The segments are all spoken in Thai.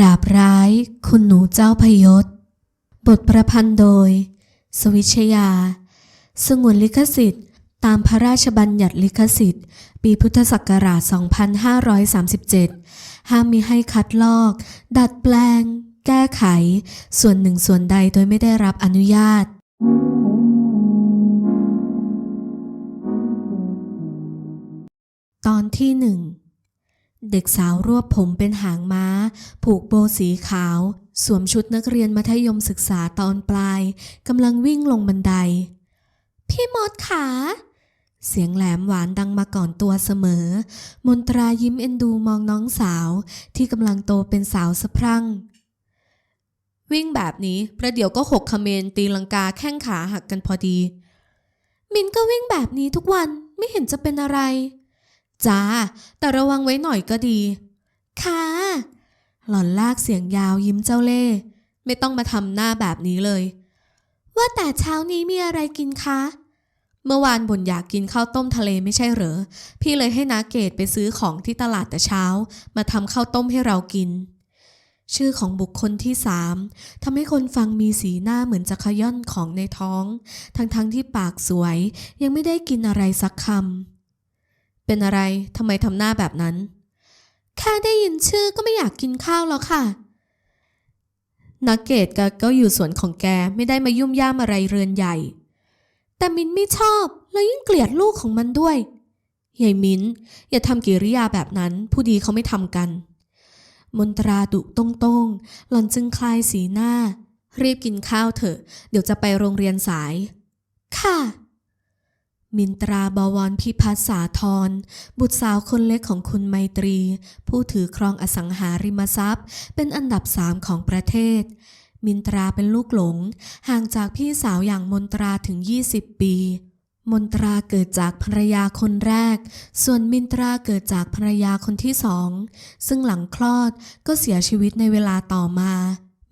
ราบร้ายคุณหนูเจ้าพยศ บทประพันธ์โดย สวิชยา สงวนลิขสิทธิ์ ตามพระราชบัญญัติลิขสิทธิ์ ปีพุทธศักราช 2537 ห้ามมีให้คัดลอก ดัดแปลง แก้ไข ส่วนหนึ่งส่วนใดโดยไม่ได้รับอนุญาตตอนที่หนึ่ง เด็กสาวรวบผมเป็นหางม้า ผูกโบสีขาว สวมชุดนักเรียนมัธยมศึกษาตอนปลายกำลังวิ่งลงบันได พี่มดขา เสียงแหลมหวานดังมาก่อนตัวเสมอ มนตรายิ้มเอ็นดูมองน้องสาวที่กำลังโตเป็นสาวสะพรั่ง วิ่งแบบนี้ประเดี๋ยวก็หกคเมนตีลังกาแข้งขาหักกันพอดี มินก็วิ่งแบบนี้ทุกวันไม่เห็นจะเป็นอะไร จ้า แต่ระวังไว้หน่อยก็ดี ค่ะ หล่อนลากเสียงยาวยิ้มเจ้าเล่ห์ไม่ต้องมาทำหน้าแบบนี้เลย ว่าแต่เช้านี้มีอะไรกินคะ เมื่อวานบ่นอยากกินข้าวต้มทะเลไม่ใช่เหรอ พี่เลยให้นาเกตไปซื้อของที่ตลาดแต่เช้า มาทำข้าวต้มให้เรากิน ชื่อของบุคคลที่สามทำให้คนฟังมีสีหน้าเหมือนจะขย่อนของในท้อง ทั้งๆทที่ปากสวย ยังไม่ได้กินอะไรสักคำ เป็นอะไรทำไมทำหน้าแบบนั้น แค่ได้ยินชื่อก็ไม่อยากกินข้าวแล้วค่ะ นักเกตก็ก็อยู่สวนของแกไม่ได้มายุ่มย่ามอะไรเรือนใหญ่ แต่มินไม่ชอบแล้วยิ่งเกลียดลูกของมันด้วยยายมินอย่าทำกิริยาแบบนั้น ผู้ดีเขาไม่ทำกัน มนตราดุตรงๆ หล่อนจึงคลายสีหน้า รีบกินข้าวเถอะ เดี๋ยวจะไปโรงเรียนสาย ค่ะ มินตราบวรพิพัฒสาธร บุตรสาวคนเล็กของคุณไมตรี ผู้ถือครองอสังหาริมทรัพย์ เป็นอันดับสามของประเทศ มินตราเป็นลูกหลง ห่างจากพี่สาวอย่างมนตราถึง 20 ปี มนตราเกิดจากภรรยาคนแรก ส่วนมินตราเกิดจากภรรยาคนที่สอง ซึ่งหลังคลอดก็เสียชีวิตในเวลาต่อมา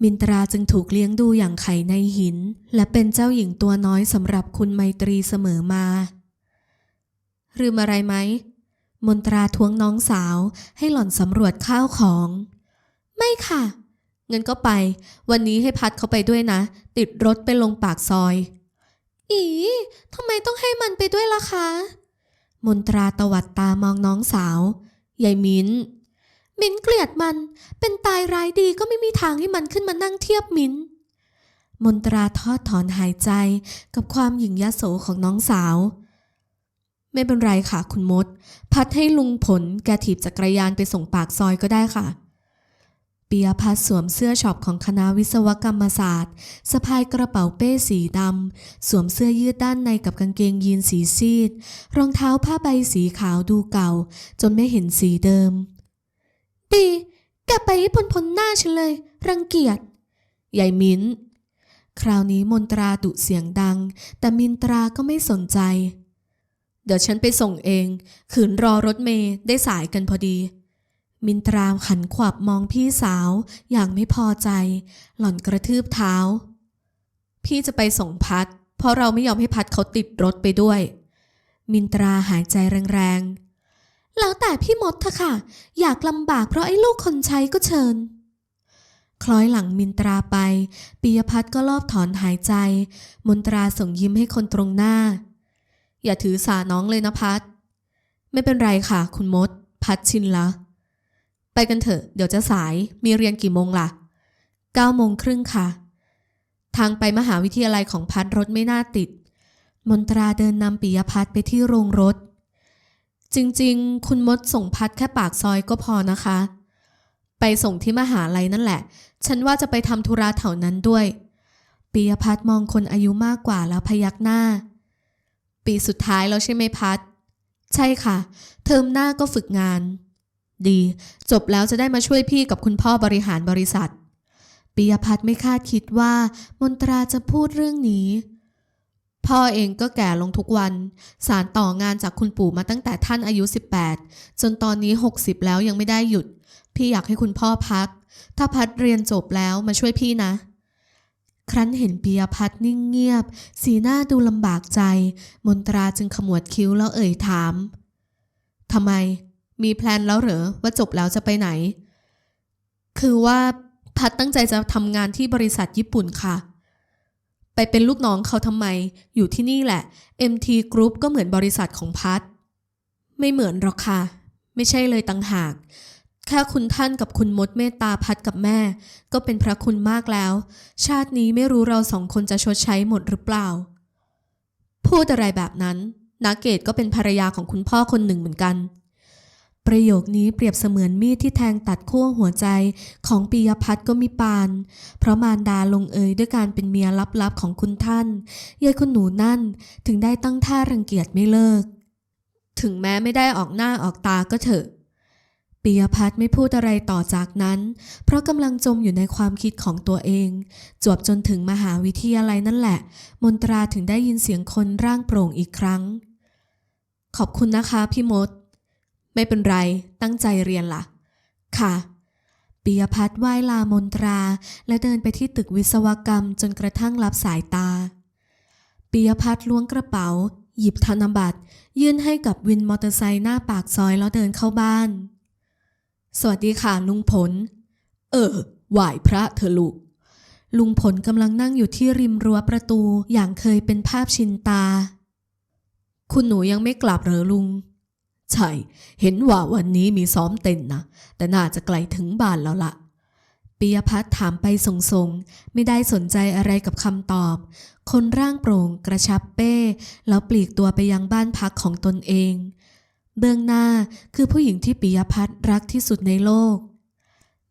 มินตราจึงถูกเลี้ยงดูอย่างไข่ในหิน และเป็นเจ้าหญิงตัวน้อยสำหรับคุณไมตรีเสมอมาลืมอะไรไหม มนตราทวงน้องสาวให้หล่อนสำรวจข้าวของ ไม่ค่ะ เงินก็ไป วันนี้ให้พัดเขาไปด้วยนะ ติดรถไปลงปากซอย อีทำไมต้องให้มันไปด้วยล่ะคะ มนตราตวัดตามองน้องสาว ยายมิ้น มิ้นเกลียดมัน เป็นตายร้ายดีก็ไม่มีทางให้มันขึ้นมานั่งเทียบมิ้น มนตราทอดถอนหายใจกับความหยิ่งยโสของน้องสาว ไม่เป็นไรค่ะคุณมด พัดให้ลุงผลแกถีบจักรยานไปส่งปากซอยก็ได้ค่ะปียพัฒสวมเสื้อช็อปของคณะวิศวกรรมศาสตร์สะพายกระเป๋าเป้สีดำ สวมเสื้อยืดด้านในกับกางเกงยีนสีซีด รองเท้าผ้าใบสีขาวดูเก่า จนไม่เห็นสีเดิม ดีแกไปให้พ้นพ้นหน้าฉันเลย รังเกียจยายมิ้น คราวนี้มนตราดุเสียงดัง แต่มินตราก็ไม่สนใจ เดี๋ยวฉันไปส่งเอง ขืนรอรถเมย์ได้สายกันพอดี มินตราหันขวับมองพี่สาวอย่างไม่พอใจ หล่อนกระทืบเท้า พี่จะไปส่งพัด เพราะเราไม่ยอมให้พัดเขาติดรถไปด้วย มินตราหายใจแรงๆ แล้วแต่พี่มดเถอะค่ะ อยากลำบากเพราะไอ้ลูกคนใช้ก็เชิญ คล้อยหลังมินตราไปปิยพัฒน์ก็รอบถอนหายใจ มนตราส่งยิ้มให้คนตรงหน้า อย่าถือสาน้องเลยนะพัดไม่เป็นไรค่ะ คุณมด พัดชินละ ไปกันเถอะ เดี๋ยวจะสายมีเรียนกี่โมงล่ะเก้าโมงครึ่งค่ะ ทางไปมหาวิทยาลัยของพัดรถไม่น่าติด มนตราเดินนำปิยพัฒน์ไปที่โรงรถ จริงๆ คุณมดส่งพัดแค่ปากซอยก็พอนะคะ ไปส่งที่มหาลัยนั่นแหละ ฉันว่าจะไปทำธุระแถวนั้นด้วยปิยพัฒมองคนอายุมากกว่าแล้วพยักหน้า ปีสุดท้ายแล้วใช่ไหมพัดใช่ค่ะ เทอมหน้าก็ฝึกงาน ดี จบแล้วจะได้มาช่วยพี่กับคุณพ่อบริหารบริษัทปิยพัฒไม่คาดคิดว่ามนตราจะพูดเรื่องนี้ พ่อเองก็แก่ลงทุกวัน สารต่องานจากคุณปู่มาตั้งแต่ท่านอายุ 18 จนตอนนี้ 60 แล้วยังไม่ได้หยุด พี่อยากให้คุณพ่อพัก ถ้าพัดเรียนจบแล้วมาช่วยพี่นะ ครั้นเห็นปิยพัฒน์นิ่งเงียบ สีหน้าดูลำบากใจ มนตราจึงขมวดคิ้วแล้วเอ่ยถามทำไม มีแพลนแล้วเหรอว่าจบแล้วจะไปไหน คือว่าพัดตั้งใจจะทำงานที่บริษัทญี่ปุ่นค่ะ ไปเป็นลูกน้องเขาทำไม อยู่ที่นี่แหละ MT Group ก็เหมือนบริษัทของพัดไม่เหมือนหรอกค่ะ ไม่ใช่เลยต่างหาก แค่คุณท่านกับคุณมดเมตตาพัดกับแม่ ก็เป็นพระคุณมากแล้ว ชาตินี้ไม่รู้เราสองคนจะชดใช้หมดหรือเปล่า พูดอะไรแบบนั้น นาเกตก็เป็นภรรยาของคุณพ่อคนหนึ่งเหมือนกัน ประโยคนี้เปรียบเสมือนมีดที่แทงตัดขั้วหัวใจของปียพัฒน์ก็มีปาน เพราะมารดาลงเอยด้วยการเป็นเมียลับๆของคุณท่านยายคุณหนูนั่นถึงได้ตั้งท่ารังเกียจไม่เลิก ถึงแม้ไม่ได้ออกหน้าออกตาก็เถอะปียพัฒน์ไม่พูดอะไรต่อจากนั้น เพราะกำลังจมอยู่ในความคิดของตัวเอง จวบจนถึงมหาวิทยาลัยนั่นแหละ มนตราถึงได้ยินเสียงคนร่างโปร่งอีกครั้ง ขอบคุณนะคะพี่มด ไม่เป็นไร ตั้งใจเรียนล่ะ ค่ะปิยพัฒน์ไหว้ลามนตรา และเดินไปที่ตึกวิศวกรรมจนกระทั่งรับสายตาปิยพัฒน์ล้วงกระเป๋า หยิบธนบัตร ยื่นให้กับวินมอเตอร์ไซค์หน้าปากซอยแล้วเดินเข้าบ้าน สวัสดีค่ะลุงผล เออไหวพระเถอะลูกลุงผลกำลังนั่งอยู่ที่ริมรั้วประตูอย่างเคยเป็นภาพชินตา คุณหนูยังไม่กลับเหรอลุง ใช่ เห็นว่าวันนี้มีซ้อมเต้นนะ แต่น่าจะไกลถึงบ้านแล้วละ่ะปิยพัฒน์ถามไปส่งๆ ไม่ได้สนใจอะไรกับคำตอบ คนร่างโปร่งกระชับเป้ แล้วปลีกตัวไปยังบ้านพักของตนเอง เบื้องหน้าคือผู้หญิงที่ปิยพัฒน์รักที่สุดในโลก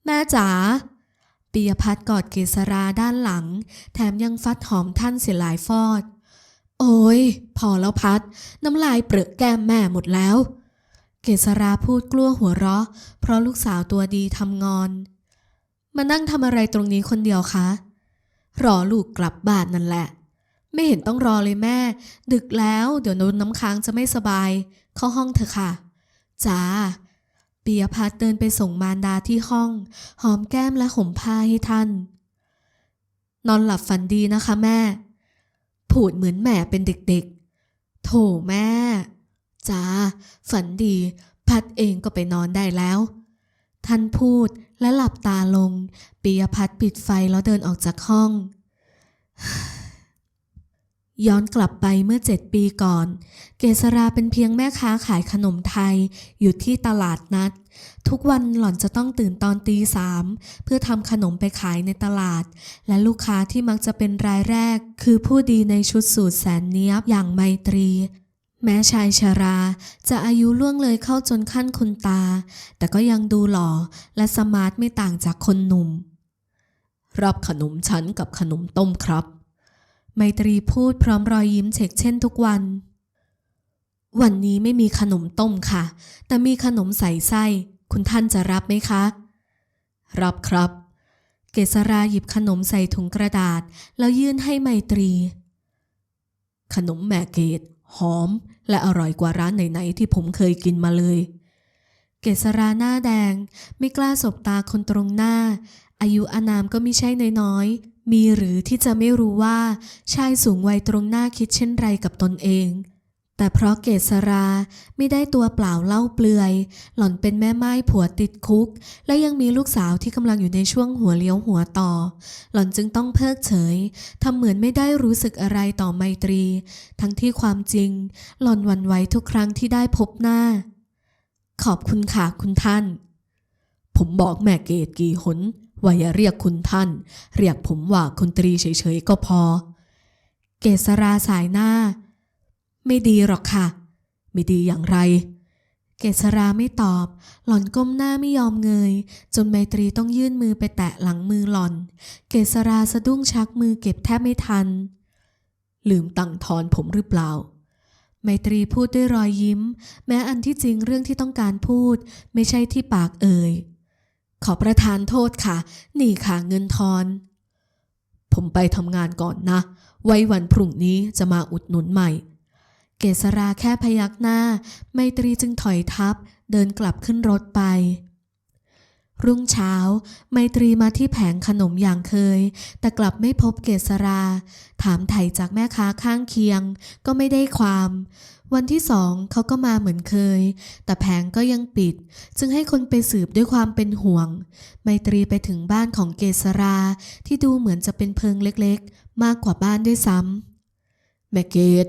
แม่จ๋าปิยพัฒน์กอดเกษราด้านหลัง แถมยังฟัดหอมท่านเสียหลายฟอด โอ้ยพอแล้วพัด น้ำลายเปรอะแก้มแม่หมดแล้ว เกษราพูดกลัวหัวเราะ เพราะลูกสาวตัวดีทำงอน มานั่งทำอะไรตรงนี้คนเดียวคะ รอลูกกลับบ้านนั่นแหละ ไม่เห็นต้องรอเลยแม่ ดึกแล้วเดี๋ยวโนนน้ำค้างจะไม่สบาย เข้าห้องเถอะค่ะจ้าปียพัฒเดินไปส่งมารดาที่ห้อง หอมแก้มและห่มผ้าให้ท่าน นอนหลับฝันดีนะคะแม่ พูดเหมือนแม่เป็นเด็กๆ โถแม่ จ้า ฝันดี พัดเองก็ไปนอนได้แล้ว ท่านพูดและหลับตาลงปียพัฒน์ปิดไฟแล้วเดินออกจากห้อง ย้อนกลับไปเมื่อเจ็ดปีก่อน เกษราเป็นเพียงแม่ค้าขายขนมไทยอยู่ที่ตลาดนัด ทุกวันหล่อนจะต้องตื่นตอนตีสามเพื่อทำขนมไปขายในตลาด และลูกค้าที่มักจะเป็นรายแรก คือผู้ดีในชุดสูทแสนเนี้ยบอย่างไมตรี แม้ชายชราจะอายุล่วงเลยเข้าจนขั้นคุณตา แต่ก็ยังดูหล่อและสมาร์ทไม่ต่างจากคนหนุ่ม รับขนมชั้นกับขนมต้มครับ ไมตรีพูดพร้อมรอยยิ้มเฉกเช่นทุกวัน วันนี้ไม่มีขนมต้มค่ะ แต่มีขนมใส่ไส้ คุณท่านจะรับไหมคะ รับครับ เกษราหยิบขนมใส่ถุงกระดาษ แล้วยื่นให้ไมตรี ขนมแม่เกด หอม และอร่อยกว่าร้านไหนๆที่ผมเคยกินมาเลย เกษราหน้าแดง ไม่กล้าสบตาคนตรงหน้า อายุอานามก็ไม่ใช่น้อยๆมีหรือที่จะไม่รู้ว่าชายสูงวัยตรงหน้าคิดเช่นไรกับตนเอง แต่เพราะเกษราไม่ได้ตัวเปล่าเล่าเปลือย หล่อนเป็นแม่ไม้ผัวติดคุก และยังมีลูกสาวที่กำลังอยู่ในช่วงหัวเลี้ยวหัวต่อ หล่อนจึงต้องเพิกเฉยทำเหมือนไม่ได้รู้สึกอะไรต่อไมตรี ทั้งที่ความจริง หล่อนหวั่นไหวทุกครั้งที่ได้พบหน้า ขอบคุณค่ะคุณท่าน ผมบอกแม่เกดกี่หนว่าอย่าเรียกคุณท่าน เรียกผมว่าคุณตรีเฉยๆก็พอ เกษราสายหน้า ไม่ดีหรอกค่ะ ไม่ดีอย่างไร เกษราไม่ตอบ หล่อนก้มหน้าไม่ยอมเงย จนไมตรีต้องยื่นมือไปแตะหลังมือหล่อน เกษราสะดุ้งชักมือเก็บแทบไม่ทัน ลืมตั้งทอนผมหรือเปล่า ไมตรีพูดด้วยรอยยิ้ม แม้อันที่จริงเรื่องที่ต้องการพูด ไม่ใช่ที่ปากเอ่ย ขอประทานโทษค่ะ นี่ค่ะเงินทอนผมไปทำงานก่อนนะ ไว้วันพรุ่งนี้จะมาอุดหนุนใหม่ เกษราแค่พยักหน้า ไมตรีจึงถอยทับ เดินกลับขึ้นรถไป รุ่งเช้า ไมตรีมาที่แผงขนมอย่างเคย แต่กลับไม่พบเกษรา ถามไถ่จากแม่ค้าข้างเคียง ก็ไม่ได้ความ วันที่สองเขาก็มาเหมือนเคย แต่แผงก็ยังปิด จึงให้คนไปสืบด้วยความเป็นห่วง ไมตรีไปถึงบ้านของเกษราที่ดูเหมือนจะเป็นเพิงเล็กๆ มากกว่าบ้านด้วยซ้ำแม่เกด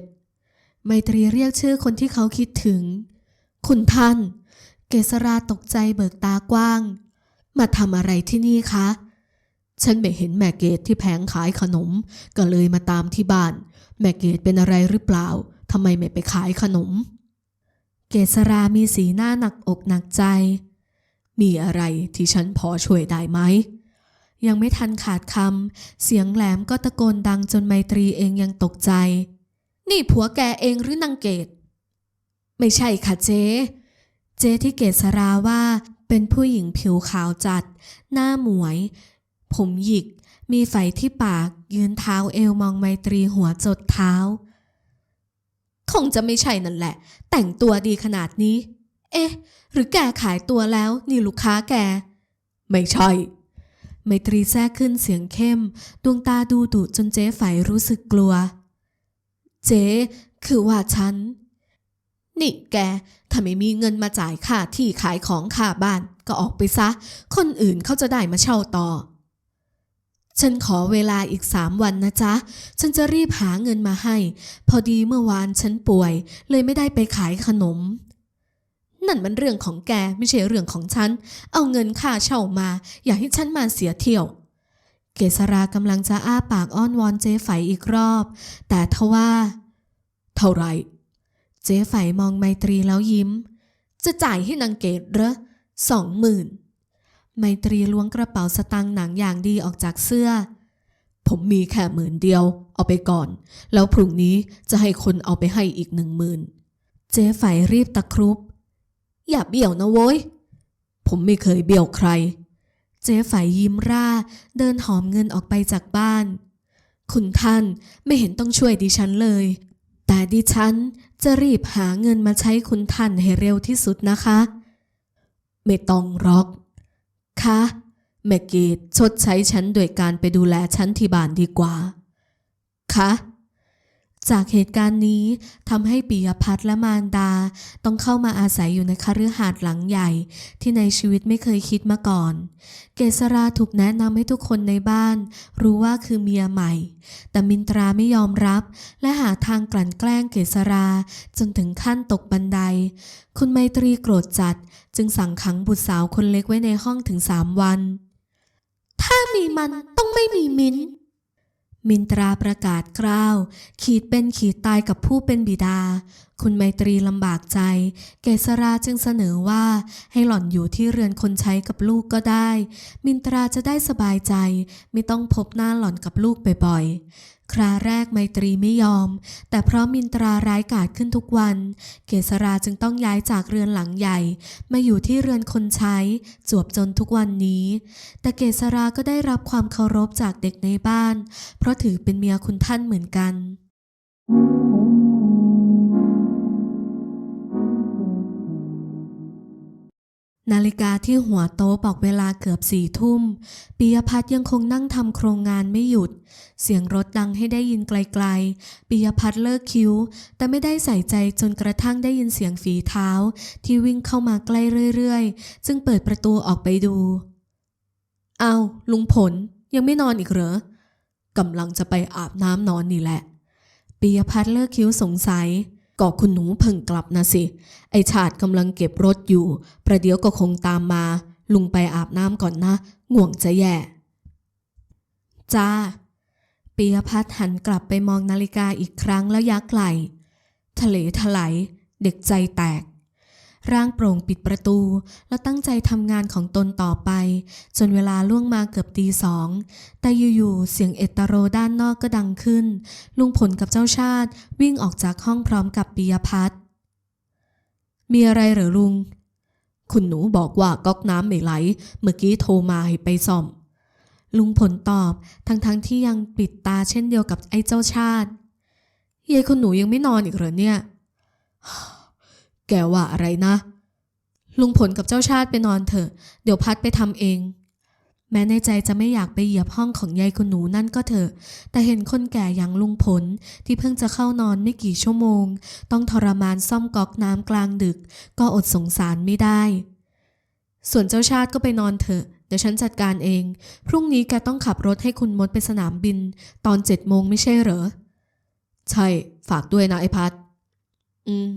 ไมตรีเรียกชื่อคนที่เขาคิดถึง คุณท่าน เกษราตกใจเบิกตากว้าง มาทำอะไรที่นี่คะ ฉันไม่เห็นแม่เกดที่แผงขายขนม ก็เลยมาตามที่บ้าน แม่เกดเป็นอะไรหรือเปล่าทำไมไม่ไปขายขนม เกษรามีสีหน้าหนักอกหนักใจ มีอะไรที่ฉันพอช่วยได้ไหมยังไม่ทันขาดคำ เสียงแหลมก็ตะโกนดังจนไมตรีเองยังตกใจ นี่ผัวแกเองหรือนางเกดไม่ใช่ค่ะเจ๊ เจ๊ที่เกษราว่าเป็นผู้หญิงผิวขาวจัด หน้าหมวย ผมหยิก มีไฝที่ปาก ยืนเท้าเอวมองไมตรีหัวจดเท้า คงจะไม่ใช่นั่นแหละ แต่งตัวดีขนาดนี้ เอ๊ะ หรือแกขายตัวแล้ว นี่ลูกค้าแก ไม่ใช่ ไมตรีแทรกขึ้นเสียงเข้ม ดวงตาดูดุจนเจ๊ไฝรู้สึกกลัว เจ๊คือว่าฉัน นี่แก ถ้าไม่มีเงินมาจ่ายค่าที่ขายของค่าบ้านก็ออกไปซะ คนอื่นเขาจะได้มาเช่าต่อ ฉันขอเวลาอีกสามวันนะจ๊ะ ฉันจะรีบหาเงินมาให้ พอดีเมื่อวานฉันป่วย เลยไม่ได้ไปขายขนม นั่นมันเรื่องของแกไม่ใช่เรื่องของฉัน เอาเงินค่าเช่ามา อย่าให้ฉันมาเสียเที่ยว เกษรากำลังจะอ้าปากอ้อนวอนเจ๊ไฝอีกรอบ แต่ทว่า เท่าไร เจ๊ไฝมองไมตรีแล้วยิ้ม จะจ่ายให้นางเกดเหรอสองหมื่นไมตรีล้วงกระเป๋าสตางค์หนังอย่างดีออกจากเสื้อ ผมมีแค่หมื่นเดียว เอาไปก่อน แล้วพรุ่งนี้จะให้คนเอาไปให้อีกหนึ่งหมื่นเจ๊ไฝรีบตะครุบ อย่าเบี้ยวนะโว้ย ผมไม่เคยเบี้ยวใคร จ๊ไฝยิ้มร่า เดินหอมเงินออกไปจากบ้าน คุณท่านไม่เห็นต้องช่วยดิฉันเลย แต่ดิฉันจะรีบหาเงินมาใช้คุณท่านให้เร็วที่สุดนะคะ ไม่ต้องรอกคะแม่เกดชดใช้ฉันโดยการไปดูแลฉันที่บ้านดีกว่า คะ จากเหตุการณ์นี้ทำให้ปิยพัฒน์และมารดาต้องเข้ามาอาศัยอยู่ในคฤหาสน์หลังใหญ่ ที่ในชีวิตไม่เคยคิดมาก่อน เกษราถูกแนะนำให้ทุกคนในบ้าน รู้ว่าคือเมียใหม่ แต่มินตราไม่ยอมรับ และหาทางกลั่นแกล้งเกษราจนถึงขั้นตกบันได คุณไมตรีโกรธจัด จึงสั่งขังบุตรสาวคนเล็กไว้ในห้องถึงสามวัน ถ้ามีมันต้องไม่มีมิน มินตราประกาศกล้าว ขีดเป็นขีดตายกับผู้เป็นบิดา คุณไมตรีลำบากใจ เกษราจึงเสนอว่า ให้หล่อนอยู่ที่เรือนคนใช้กับลูกก็ได้ มินตราจะได้สบายใจ ไม่ต้องพบหน้าหล่อนกับลูกบ่อยๆ คราแรกไมตรีไม่ยอม แต่เพราะมินตราร้ายกาจขึ้นทุกวัน เกษราจึงต้องย้ายจากเรือนหลังใหญ่ มาอยู่ที่เรือนคนใช้ จวบจนทุกวันนี้ แต่เกษราก็ได้รับความเคารพจากเด็กในบ้าน เพราะถือเป็นเมียคุณท่านเหมือนกัน นาฬิกาที่หัวโต๊ะบอกเวลาเกือบสี่ทุ่มปิยพัฒน์ยังคงนั่งทำโครงงานไม่หยุด เสียงรถดังให้ได้ยินไกลๆปิยพัฒน์เลิกคิ้ว แต่ไม่ได้ใส่ใจจนกระทั่งได้ยินเสียงฝีเท้า ที่วิ่งเข้ามาใกล้เรื่อยๆ จึงเปิดประตูออกไปดู เอาวลุงผลยังไม่นอนอีกเหรอกำลังจะไปอาบน้ำนอนนี่แหละปิยพัฒน์เลิกคิ้วสงสัย ก็คุณหนูเพิ่งกลับนะสิ ไอชาติกำลังเก็บรถอยู่ ประเดี๋ยวก็คงตามมา ลุงไปอาบน้ำก่อนนะ ง่วงจะแย่ จ้าปิยพัฒน์หันกลับไปมองนาฬิกาอีกครั้งแล้วยักไหลทะเลถลายเด็กใจแตก ร่างโปร่งปิดประตู แล้วตั้งใจทำงานของตนต่อไป จนเวลาล่วงมาเกือบตีสอง แต่อยู่ๆเสียงเอตโตรด้านนอกก็ดังขึ้น ลุงผลกับเจ้าชาติวิ่งออกจากห้องพร้อมกับปิยพัฒน์มีอะไรเหรอลุง คุณหนูบอกว่าก๊อกน้ำไม่ไหล เมื่อกี้โทรมาให้ไปซ่อม ลุงผลตอบทั้งๆทที่ยังปิดตาเช่นเดียวกับไอ้เจ้าชาติยายคุณหนูยังไม่นอนอีกเหรอเนี่ย แกว่าอะไรนะ ลุงผลกับเจ้าชาติไปนอนเถอะ เดี๋ยวพัดไปทำเอง แม้ในใจจะไม่อยากไปเหยียบห้องของยายคุณหนูนั่นก็เถอะ แต่เห็นคนแก่อย่างลุงผลที่เพิ่งจะเข้านอนไม่กี่ชั่วโมง ต้องทรมานซ่อมก๊อกน้ำกลางดึก ก็อดสงสารไม่ได้ ส่วนเจ้าชาติก็ไปนอนเถอะเดี๋ยวฉันจัดการเอง พรุ่งนี้แกต้องขับรถให้คุณมดไปสนามบิน ตอนเจ็ดโมงไม่ใช่เหรอ ใช่ ฝากด้วยนะไอพัด อืม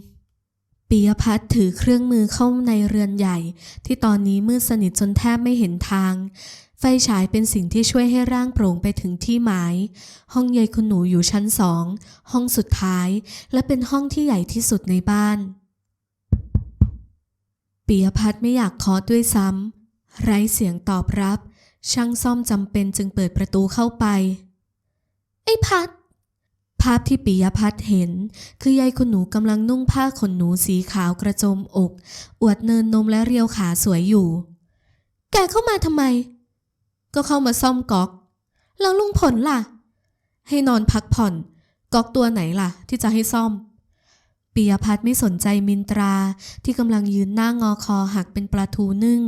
ปียพัฒน์ถือเครื่องมือเข้าในเรือนใหญ่ ที่ตอนนี้มืดสนิทจนแทบไม่เห็นทาง ไฟฉายเป็นสิ่งที่ช่วยให้ร่างโปร่งไปถึงที่หมาย ห้องยายคุณหนูอยู่ชั้นสอง ห้องสุดท้าย และเป็นห้องที่ใหญ่ที่สุดในบ้านปียพัฒน์ไม่อยากเคาะด้วยซ้ำ ไร้เสียงตอบรับ ช่างซ่อมจำเป็นจึงเปิดประตูเข้าไป ไอ้พัด ภาพที่ปิยพัฒน์เห็น คือยายคุณหนูกำลังนุ่งผ้าขนหนูสีขาวกระโจมอก อวดเนินนมและเรียวขาสวยอยู่ แกเข้ามาทำไม ก็เข้ามาซ่อมก๊อก แล้วลุงผลล่ะ ให้นอนพักผ่อน ก๊อกตัวไหนล่ะ ที่จะให้ซ่อมปิยพัฒน์ไม่สนใจมินตราที่กำลังยืนหน้างอคอหักเป็นปลาทูนึ่ง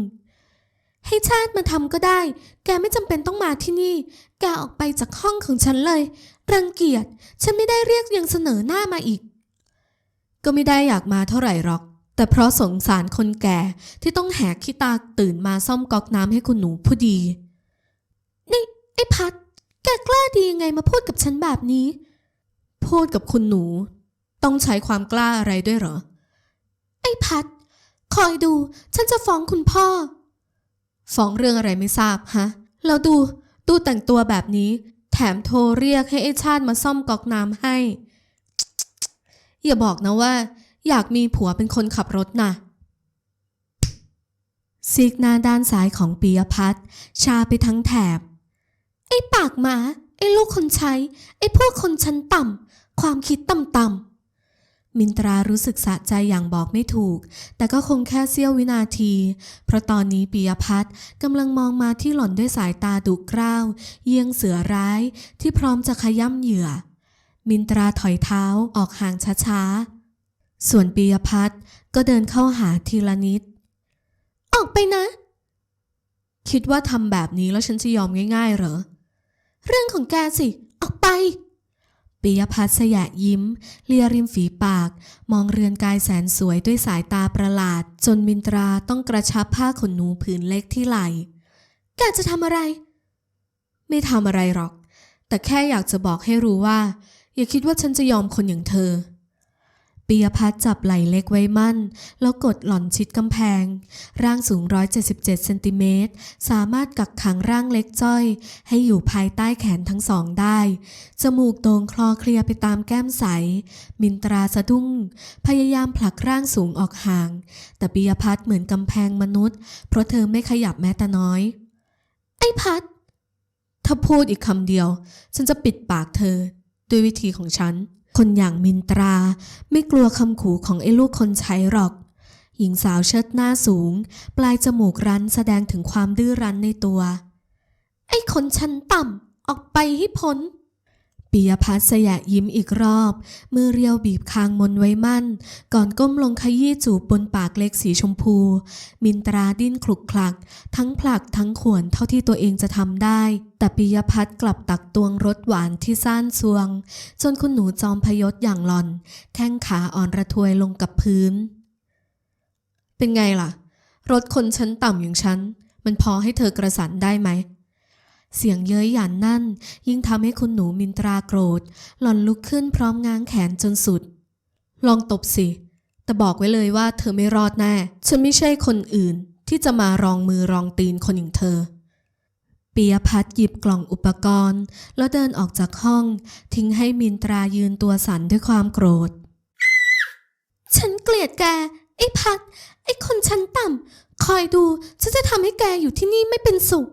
ให้ชาติมาทำก็ได้ แกไม่จำเป็นต้องมาที่นี่ แกออกไปจากห้องของฉันเลย รังเกียจ ฉันไม่ได้เรียกยังเสนอหน้ามาอีก ก็ไม่ได้อยากมาเท่าไหร่หรอก แต่เพราะสงสารคนแก่ที่ต้องแหกขี้ตาตื่นมาซ่อมก๊อกน้ำให้คุณหนูผู้ดี นี่ไอ้พัด แกกล้าดียังไงมาพูดกับฉันแบบนี้ พูดกับคุณหนู ต้องใช้ความกล้าอะไรด้วยเหรอ ไอ้พัด คอยดู ฉันจะฟ้องคุณพ่อ ฟ้องเรื่องอะไรไม่ทราบฮะแล้วดูดูแต่งตัวแบบนี้ แถมโทรเรียกให้ไอ้ชาติมาซ่อมก๊อกน้ำให้ อย่าบอกนะว่า อยากมีผัวเป็นคนขับรถนะซีกหน้าด้านซ้ายของปียพัฒน์ชาไปทั้งแถบ ไอ้ปากหมา ไอ้ลูกคนใช้ ไอ้พวกคนชั้นต่ำ ความคิดต่ำๆ มินตรารู้สึกสะใจอย่างบอกไม่ถูก แต่ก็คงแค่เสี้ยววินาที เพราะตอนนี้ปียพัฒน์กำลังมองมาที่หล่อนด้วยสายตาดุกร้าว เยียงเสือร้ายที่พร้อมจะขย้ำเหยื่อ มินตราถอยเท้าออกห่างช้าๆ ส่วนปียพัฒน์ก็เดินเข้าหาทีละนิด ออกไปนะ คิดว่าทำแบบนี้แล้วฉันจะยอมง่ายๆเหรอ เรื่องของแกสิ ออกไป ปิยพัฒน์สยะยิ้ม เลียริมฝีปาก มองเรือนกายแสนสวยด้วยสายตาประหลาด จนมินตราต้องกระชับผ้าขนหนูผืนเล็กที่ไหลแกจะทำอะไร ไม่ทำอะไรหรอก แต่แค่อยากจะบอกให้รู้ว่า อย่าคิดว่าฉันจะยอมคนอย่างเธอ ปิยพัฒน์จับไหล่เล็กไว้มั่น แล้วกดหล่อนชิดกำแพง ร่างสูง 177 เซนติเมตร สามารถกักขังร่างเล็กจ้อย ให้อยู่ภายใต้แขนทั้งสองได้ จมูกโด่งคลอเคลียไปตามแก้มใส มินตราสะดุ้ง พยายามผลักร่างสูงออกห่าง แต่ปิยพัฒน์เหมือนกำแพงมนุษย์ เพราะเธอไม่ขยับแม้แต่น้อย ไอ้พัดถ้าพูดอีกคำเดียว ฉันจะปิดปากเธอ ด้วยวิธีของฉัน คนอย่างมินตรา ไม่กลัวคำขู่ของไอ้ลูกคนใช้หรอก หญิงสาวเชิดหน้าสูง ปลายจมูกรั้นแสดงถึงความดื้อรั้นในตัว ไอ้คนชั้นต่ำออกไปให้พ้น ปิยพัฒน์สยะยิ้มอีกรอบ มือเรียวบีบคางมนไว้มั่น ก่อนก้มลงขยี้จูบบนปากเล็กสีชมพู มินตราดิ้นคลุกคลัก ทั้งผลักทั้งขวนเท่าที่ตัวเองจะทำได้ แต่ปิยพัฒน์กลับตักตวงรสหวานที่ซ่านซวง จนคุณหนูจอมพยศอย่างหลอน แข้งขาอ่อนระทวยลงกับพื้น เป็นไงล่ะ รถคนชั้นต่ำอย่างฉัน มันพอให้เธอกระสันได้ไหม เสียงเย้ยหยันนั่น ยิ่งทำให้คุณหนูมินตราโกรธ หล่อนลุกขึ้นพร้อมง้างแขนจนสุด ลองตบสิ แต่บอกไว้เลยว่าเธอไม่รอดแน่ ฉันไม่ใช่คนอื่น ที่จะมารองมือรองตีนคนอย่างเธอปียพัฒน์หยิบกล่องอุปกรณ์ แล้วเดินออกจากห้อง ทิ้งให้มินตรายืนตัวสั่นด้วยความโกรธ ฉันเกลียดแก ไอ้พัดไอ้คนชั้นต่ำคอยดูฉันจะทำให้แกอยู่ที่นี่ไม่เป็นสุข